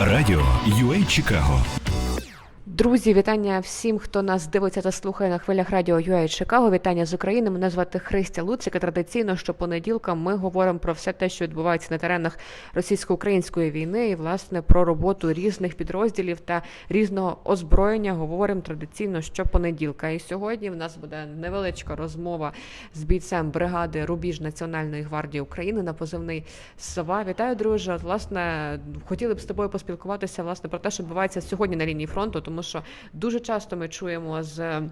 Радіо UA Чикаго Друзі, вітання всім, хто нас дивиться та слухає на хвилях радіо UA Чикаго. Вітання з України. Мене звати Христя Луцик. І Традиційно, що понеділка ми говоримо про все те, що відбувається на теренах російсько-української війни, і власне про роботу різних підрозділів та різного озброєння. Говоримо традиційно щопонеділка. І сьогодні в нас буде невеличка розмова з бійцем бригади Рубіж Національної гвардії України на позивний Сова. Вітаю, друже. Власне, хотіли б з тобою поспілкуватися власне про те, що відбувається сьогодні на лінії фронту, тому що дуже часто ми чуємо з.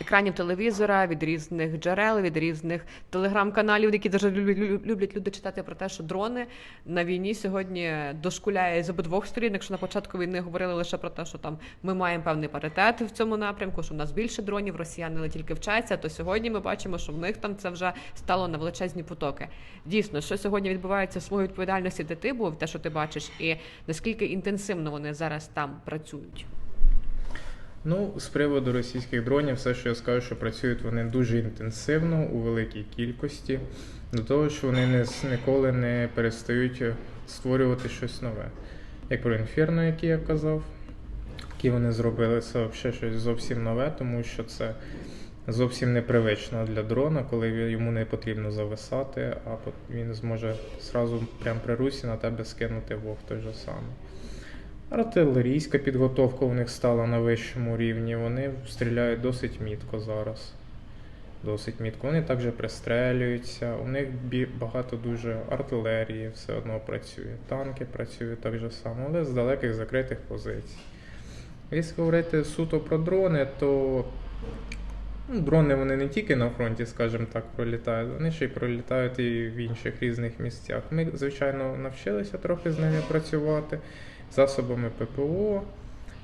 Екранів телевізора від різних джерел, від різних телеграм-каналів, які дуже люблять, люди читати про те, що дрони на війні сьогодні дошкуляє з обидвох сторін. Якщо на початку війни говорили лише про те, що там ми маємо певний паритет в цьому напрямку, що в нас більше дронів, росіяни але тільки вчаться, то сьогодні ми бачимо, що в них там це вже стало на величезні потоки. Дійсно, що сьогодні відбувається в своїй відповідальності, де ти був, те, що ти бачиш, і наскільки інтенсивно вони зараз там працюють. Ну, з приводу російських дронів, все, що я скажу, що працюють вони дуже інтенсивно у великій кількості, до того, що вони не, ніколи не перестають створювати щось нове. Як про інферно, який я казав, які вони зробили, це взагалі щось зовсім нове, тому що це зовсім непривично для дрона, коли йому не потрібно зависати, а він зможе зразу прямо при русі на тебе скинути вог той же самий. Артилерійська підготовка у них стала на вищому рівні. Вони стріляють досить мітко зараз. Досить мітко. Вони також пристрелюються. У них багато дуже артилерії все одно працює. Танки працюють так же само, але з далеких закритих позицій. Якщо говорити суто про дрони, то ну, дрони вони не тільки на фронті, скажімо так, пролітають, вони ще й пролітають і в інших різних місцях. Ми, звичайно, навчилися трохи з ними працювати засобами ППО,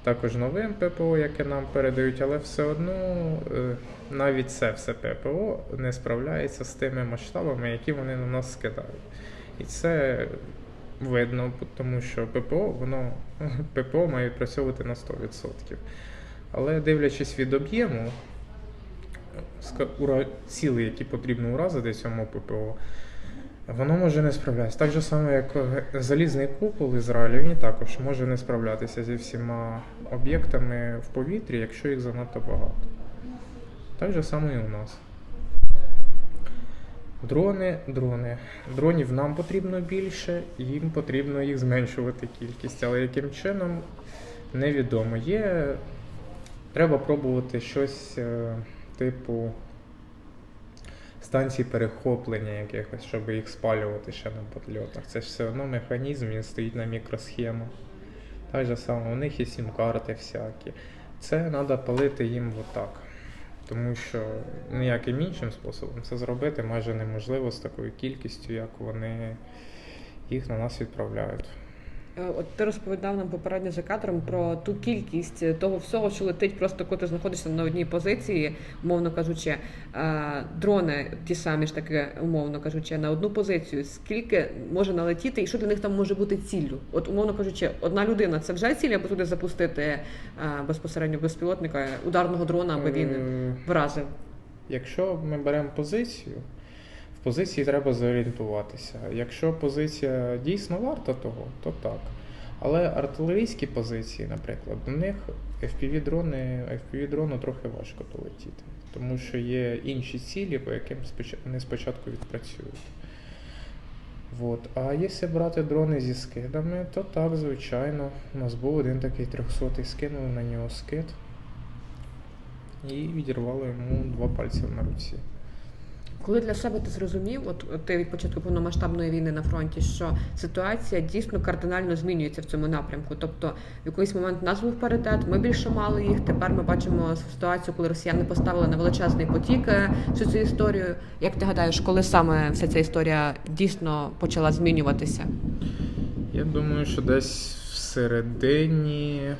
також новим ППО, яке нам передають, але все одно е, навіть це все ППО не справляється з тими масштабами, які вони на нас скидають. І це видно, тому що ППО, воно ППО має відпрацьовувати на 100%. Але дивлячись від об'єму, ціли, які потрібно уразити цьому ППО, Воно може не справлятися. Так же само, як е, залізний купол Ізраїлю, він також може не справлятися зі всіма об'єктами в повітрі, якщо їх занадто багато. Так же само і у нас. Дрони, дрони. Дронів нам потрібно більше, їм потрібно їх зменшувати кількість. Але яким чином невідомо. Є. Треба пробувати щось е, типу станцій перехоплення якихось, щоб їх спалювати ще на подльотах. Це ж все одно механізм, він стоїть на мікросхемах. Так же само, у них є сім-карти всякі. Це треба палити їм отак. Тому що ніяким іншим способом це зробити майже неможливо з такою кількістю, як вони їх на нас відправляють. Е, От ти розповідав нам попередньо за кадром про ту кількість того всього, що летить просто коли ти знаходишся на одній позиції, умовно кажучи, Е, дрони ті самі ж таки, умовно кажучи, на одну позицію. Скільки може налетіти, і що для них там може бути ціллю? От, умовно кажучи, одна людина це вже ціль, або туди запустити е, безпосередньо безпілотника ударного дрона, аби він Е, вразив. Якщо ми беремо позицію, позиції треба зорієнтуватися. Якщо позиція дійсно варта того, то так. Але артилерійські позиції, наприклад, до них FPV-дрони, FPV-дрону трохи важко долетіти, тому що є інші цілі, по яким вони спочатку відпрацюють. От. А якщо брати дрони зі скидами, то так, звичайно. У нас був один такий 300 скинули на нього скид і відірвало йому два пальці на руці. Коли для себе ти зрозумів, от, ти від початку повномасштабної війни на фронті, що ситуація дійсно кардинально змінюється в цьому напрямку. Тобто, в якийсь момент нас був паритет, ми більше мали їх. Тепер ми бачимо ситуацію, коли росіяни поставили на величезний потік е, всю цю історію. Як ти гадаєш, коли саме вся ця історія дійсно почала змінюватися? Я думаю, що десь всередині,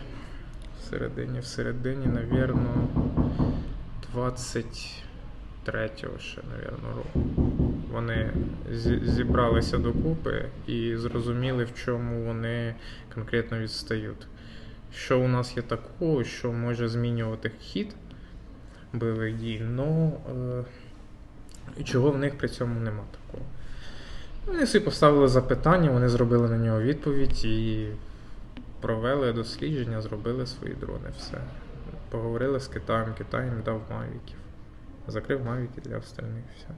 всередині, всередині, навірно, 23-го ще, навірно, року. Вони зібралися докупи і зрозуміли, в чому вони конкретно відстають. Що у нас є такого, що може змінювати хід бойових дій, но е, чого в них при цьому нема такого. Вони собі поставили запитання, вони зробили на нього відповідь і провели дослідження, зробили свої дрони. Все. Поговорили з Китаєм, Китай їм дав мавіків. Закрив мавіки для остальних. Все.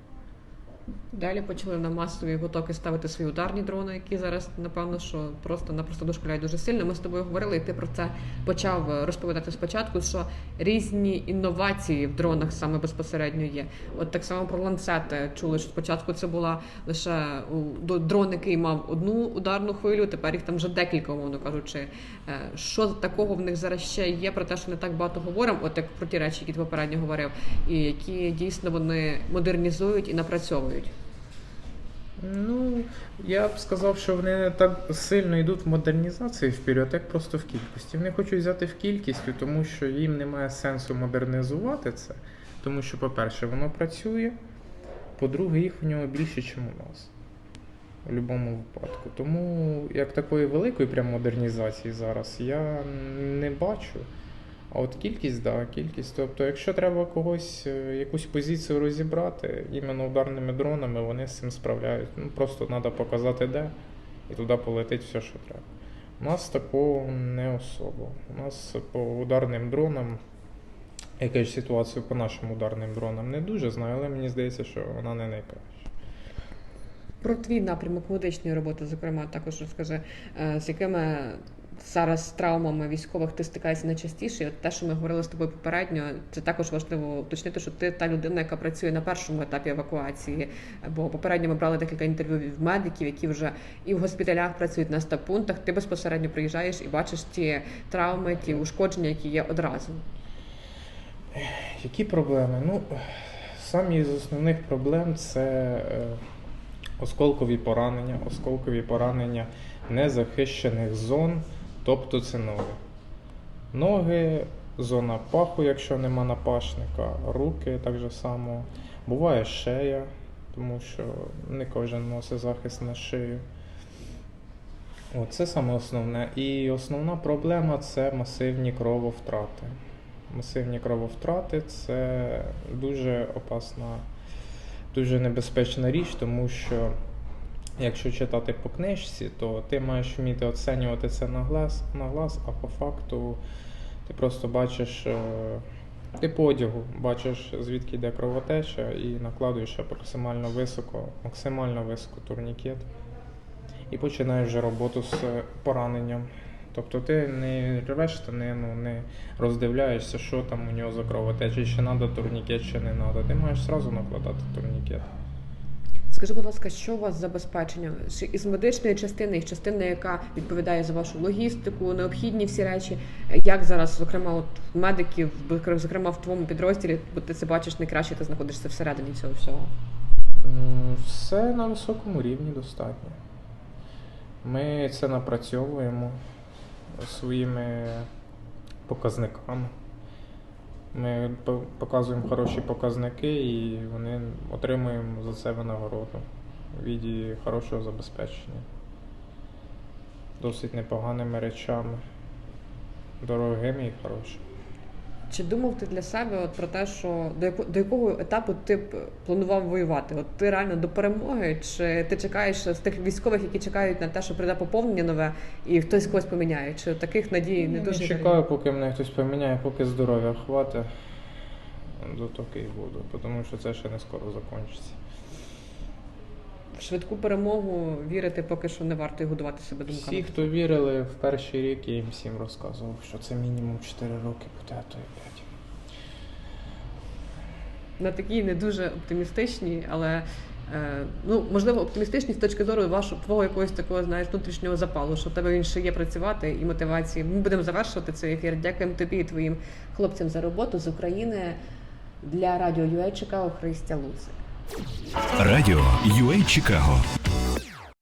Далі почали на масові потоки ставити свої ударні дрони, які зараз, напевно, що просто-напросто дошкуляють дуже сильно. Ми з тобою говорили, і ти про це почав розповідати спочатку, що різні інновації в дронах саме безпосередньо є. От так само про ланцети чули, що спочатку це була лише дрон, який мав одну ударну хвилю, тепер їх там вже декілька, умовно кажучи. Е, Що такого в них зараз ще є про те, що не так багато говоримо, от як про ті речі, які ти попередньо говорив, і які дійсно вони модернізують і напрацьовують. Ну, я б сказав, що вони не так сильно йдуть в модернізації вперед, як просто в кількості. Вони хочуть взяти в кількістю, тому що їм немає сенсу модернізувати це. Тому що, по-перше, воно працює, по-друге, їх в нього більше, ніж у нас. У будь-якому випадку. Тому як такої великої прям модернізації зараз я не бачу. А от кількість, да, кількість. Тобто, якщо треба когось, е, якусь позицію розібрати, іменно ударними дронами вони з цим справляють. Ну просто треба показати де, і туди полетить все, що треба. У нас такого не особо. У нас по ударним дронам, яка ж ситуація по нашим ударним дронам не дуже знаю, але мені здається, що вона не найкраща. Про твій напрямок медичної роботи, зокрема, також розкажи, е, з якими зараз травмами військових ти стикаєшся найчастіше. І От те, що ми говорили з тобою попередньо, це також важливо уточнити, що ти та людина, яка працює на першому етапі евакуації. Бо попередньо ми брали декілька інтерв'ю від медиків, які вже і в госпіталях працюють на стаб-пунктах. Ти безпосередньо приїжджаєш і бачиш ті травми, ті ушкодження, які є одразу. Які проблеми? Ну, самі з основних проблем це е, осколкові поранення, осколкові поранення незахищених зон, тобто це ноги. Ноги, зона паху, якщо нема напашника, руки так же само. Буває шея, тому що не кожен носить захист на шию. О, це саме основне. І основна проблема це масивні крововтрати. Масивні крововтрати це дуже опасна, дуже небезпечна річ, тому що якщо читати по книжці, то ти маєш вміти оцінювати це на глаз, на глаз а по факту ти просто бачиш, е, ти по одягу бачиш, звідки йде кровотеча, і накладуєш максимально високо, максимально високо турнікет. І починаєш вже роботу з пораненням. Тобто ти не рвеш штанину, не роздивляєшся, що там у нього за кровотеча, чи треба турнікет, чи не треба. Ти маєш одразу накладати турнікет. Скажи, будь ласка, що у вас з забезпеченням? Чи із медичної частини, із частини, яка відповідає за вашу логістику, необхідні всі речі? Як зараз, зокрема, от медиків, зокрема в твоєму підрозділі, бо ти це бачиш найкраще, ти знаходишся всередині цього всього? Все на високому рівні достатньо. Ми це напрацьовуємо своїми показниками. Ми показуємо хороші показники і вони отримуємо за це винагороду в віді хорошого забезпечення. Досить непоганими речами, дорогими і хорошими. Чи думав ти для себе от про те, що до яко, до якого етапу ти б планував воювати? От ти реально до перемоги, чи ти чекаєш з тих військових, які чекають на те, що прийде поповнення нове, і хтось когось поміняє? Чи таких надій не Ну, дуже не чекаю, поки мене хтось поміняє, поки здоров'я хватить, до токи і буду, тому що це ще не скоро закінчиться. Швидку перемогу вірити поки що не варто і годувати себе думками. Всі, хто вірили в перший рік, я їм всім розказував, що це мінімум 4 роки буде, а то і 5. на такій не дуже оптимістичній, але е, ну можливо оптимістичні з точки зору вашого твого якогось такого знаєш внутрішнього запалу, що в тебе він ще є працювати і мотивації. Ми будемо завершувати цей ефір. Дякуємо тобі і твоїм хлопцям за роботу з України для радіо UA Чикаго Христя Луцик. Радіо UA Чикаго